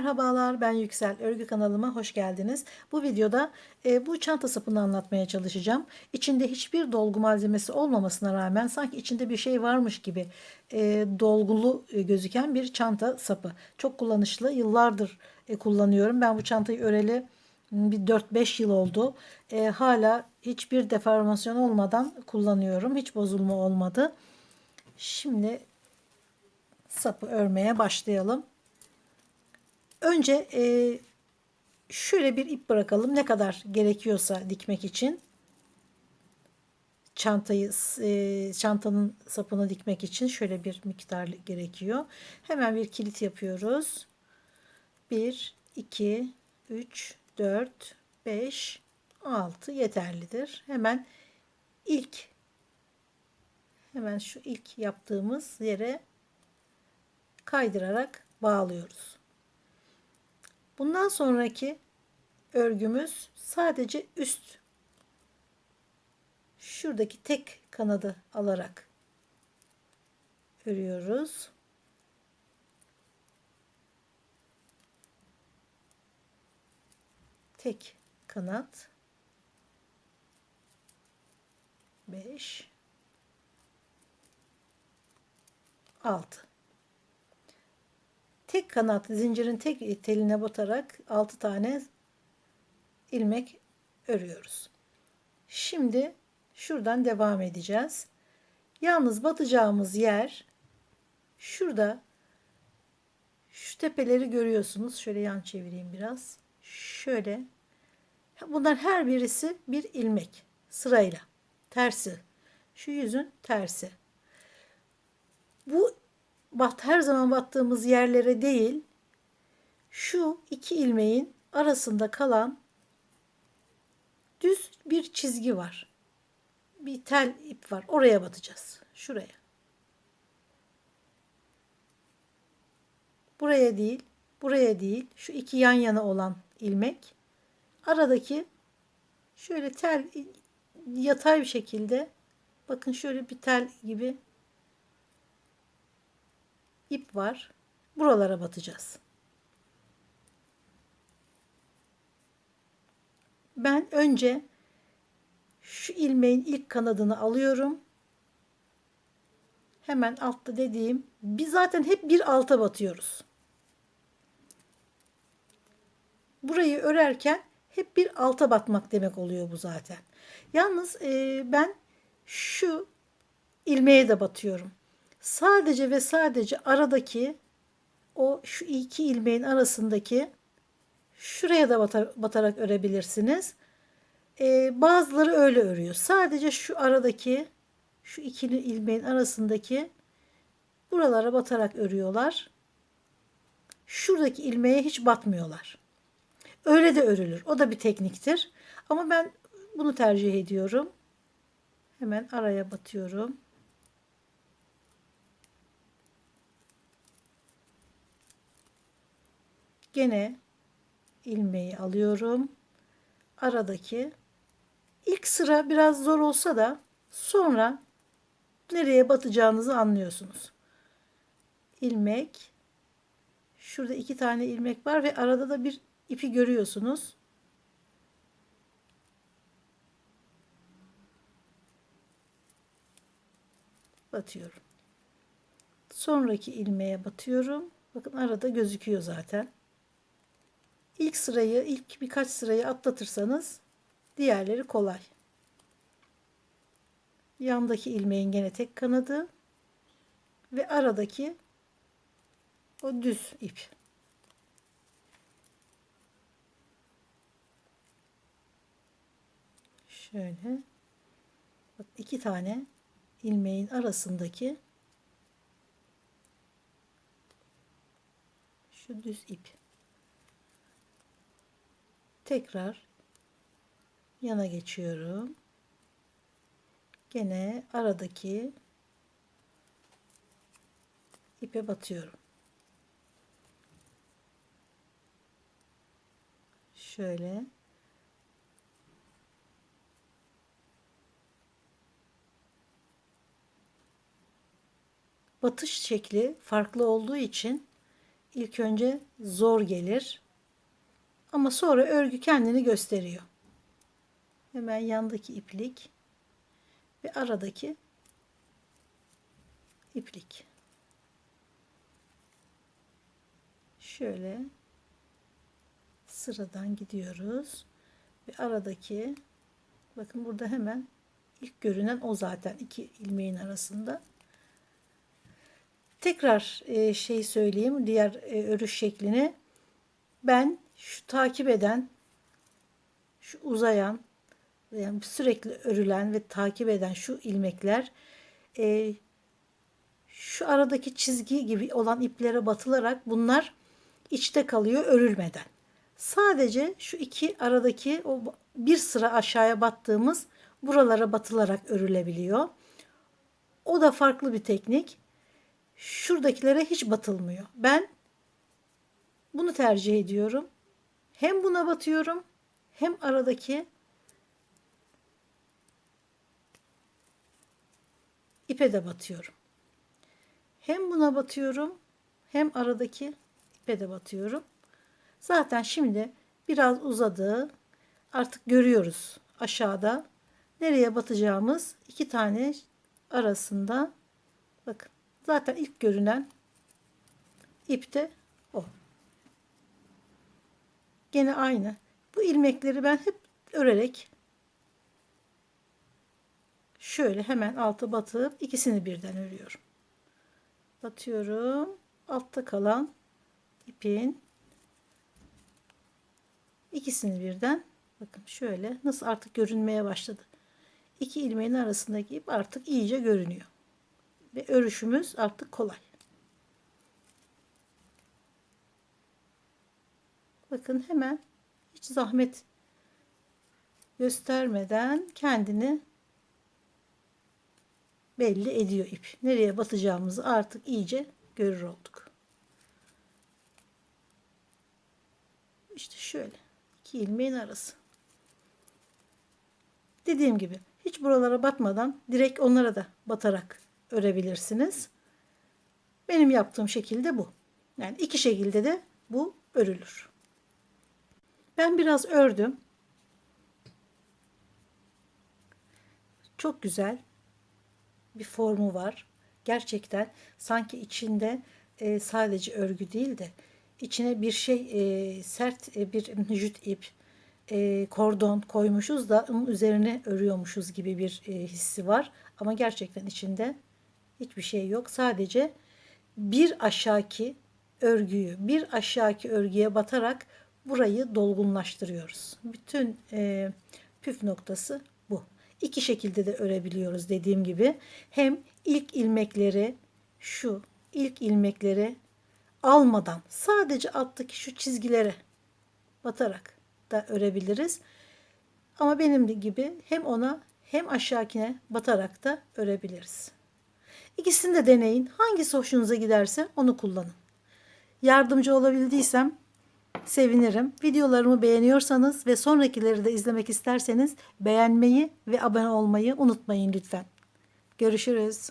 Merhabalar ben Yüksel Örgü kanalıma hoş geldiniz. Bu videoda e, bu çanta sapını anlatmaya çalışacağım. İçinde hiçbir dolgu malzemesi olmamasına rağmen sanki içinde bir şey varmış gibi e, dolgulu e, gözüken bir çanta sapı. Çok kullanışlı yıllardır e, kullanıyorum. Ben bu çantayı öreli bir 4-5 yıl oldu. E, hala hiçbir deformasyon olmadan kullanıyorum. Hiç bozulma olmadı. Şimdi sapı örmeye başlayalım. Önce e, şöyle bir ip bırakalım. Ne kadar gerekiyorsa dikmek için. Çantayı, e, çantanın sapını dikmek için şöyle bir miktar gerekiyor. Hemen bir kilit yapıyoruz. 1, 2, 3, 4, 5, 6 yeterlidir. Hemen ilk hemen şu ilk yaptığımız yere kaydırarak bağlıyoruz. Bundan sonraki örgümüz sadece üst. Şuradaki tek kanadı alarak örüyoruz. Tek kanat. 5 6 tek kanat zincirin tek teline batarak 6 tane ilmek örüyoruz. Şimdi şuradan devam edeceğiz. Yalnız batacağımız yer şurada şu tepeleri görüyorsunuz. Şöyle yan çevireyim biraz. Şöyle. Bunlar her birisi bir ilmek sırayla. Tersi. Şu yüzün tersi. Bu bat her zaman battığımız yerlere değil şu iki ilmeğin arasında kalan düz bir çizgi var. Bir tel ip var. Oraya batacağız. Şuraya. Buraya değil, buraya değil. Şu iki yan yana olan ilmek. Aradaki şöyle tel yatay bir şekilde bakın şöyle bir tel gibi ip var. Buralara batacağız. Ben önce şu ilmeğin ilk kanadını alıyorum. Hemen altta dediğim biz zaten hep bir alta batıyoruz. Burayı örerken hep bir alta batmak demek oluyor bu zaten. Yalnız e, ben şu ilmeğe de batıyorum sadece ve sadece aradaki o şu iki ilmeğin arasındaki şuraya da batarak örebilirsiniz. Ee, bazıları öyle örüyor. Sadece şu aradaki şu iki ilmeğin arasındaki buralara batarak örüyorlar. Şuradaki ilmeğe hiç batmıyorlar. Öyle de örülür. O da bir tekniktir. Ama ben bunu tercih ediyorum. Hemen araya batıyorum. Gene ilmeği alıyorum. Aradaki ilk sıra biraz zor olsa da sonra nereye batacağınızı anlıyorsunuz. İlmek şurada iki tane ilmek var ve arada da bir ipi görüyorsunuz. Batıyorum. Sonraki ilmeğe batıyorum. Bakın arada gözüküyor zaten. İlk sırayı, ilk birkaç sırayı atlatırsanız diğerleri kolay. Yandaki ilmeğin gene tek kanadı ve aradaki o düz ip. Şöyle bak iki tane ilmeğin arasındaki şu düz ip tekrar yana geçiyorum. Gene aradaki ipe batıyorum. Şöyle batış şekli farklı olduğu için ilk önce zor gelir. Ama sonra örgü kendini gösteriyor. Hemen yandaki iplik ve aradaki iplik. Şöyle sıradan gidiyoruz ve aradaki bakın burada hemen ilk görünen o zaten iki ilmeğin arasında. Tekrar e, şey söyleyeyim diğer e, örüş şeklini. Ben şu takip eden şu uzayan yani sürekli örülen ve takip eden şu ilmekler e, şu aradaki çizgi gibi olan iplere batılarak bunlar içte kalıyor örülmeden. Sadece şu iki aradaki o bir sıra aşağıya battığımız buralara batılarak örülebiliyor. O da farklı bir teknik. Şuradakilere hiç batılmıyor. Ben bunu tercih ediyorum. Hem buna batıyorum hem aradaki ipe de batıyorum. Hem buna batıyorum hem aradaki ipe de batıyorum. Zaten şimdi biraz uzadı. Artık görüyoruz aşağıda nereye batacağımız iki tane arasında bakın zaten ilk görünen ip de o. Gene aynı. Bu ilmekleri ben hep örerek şöyle hemen alta batıp ikisini birden örüyorum. Batıyorum. Altta kalan ipin ikisini birden bakın şöyle nasıl artık görünmeye başladı. İki ilmeğin arasındaki ip artık iyice görünüyor. Ve örüşümüz artık kolay. Bakın hemen hiç zahmet göstermeden kendini belli ediyor ip. Nereye batacağımızı artık iyice görür olduk. İşte şöyle iki ilmeğin arası. Dediğim gibi hiç buralara batmadan direkt onlara da batarak örebilirsiniz. Benim yaptığım şekilde bu. Yani iki şekilde de bu örülür. Ben biraz ördüm. Çok güzel bir formu var. Gerçekten sanki içinde e, sadece örgü değil de içine bir şey e, sert e, bir jüt ip, e, kordon koymuşuz da onun üzerine örüyormuşuz gibi bir e, hissi var. Ama gerçekten içinde hiçbir şey yok. Sadece bir aşağıki örgüyü bir aşağıki örgüye batarak burayı dolgunlaştırıyoruz. Bütün e, püf noktası bu. İki şekilde de örebiliyoruz dediğim gibi. Hem ilk ilmekleri şu ilk ilmekleri almadan sadece alttaki şu çizgilere batarak da örebiliriz. Ama benim gibi hem ona hem aşağıkine batarak da örebiliriz. İkisini de deneyin. Hangisi hoşunuza giderse onu kullanın. Yardımcı olabildiysem sevinirim. Videolarımı beğeniyorsanız ve sonrakileri de izlemek isterseniz beğenmeyi ve abone olmayı unutmayın lütfen. Görüşürüz.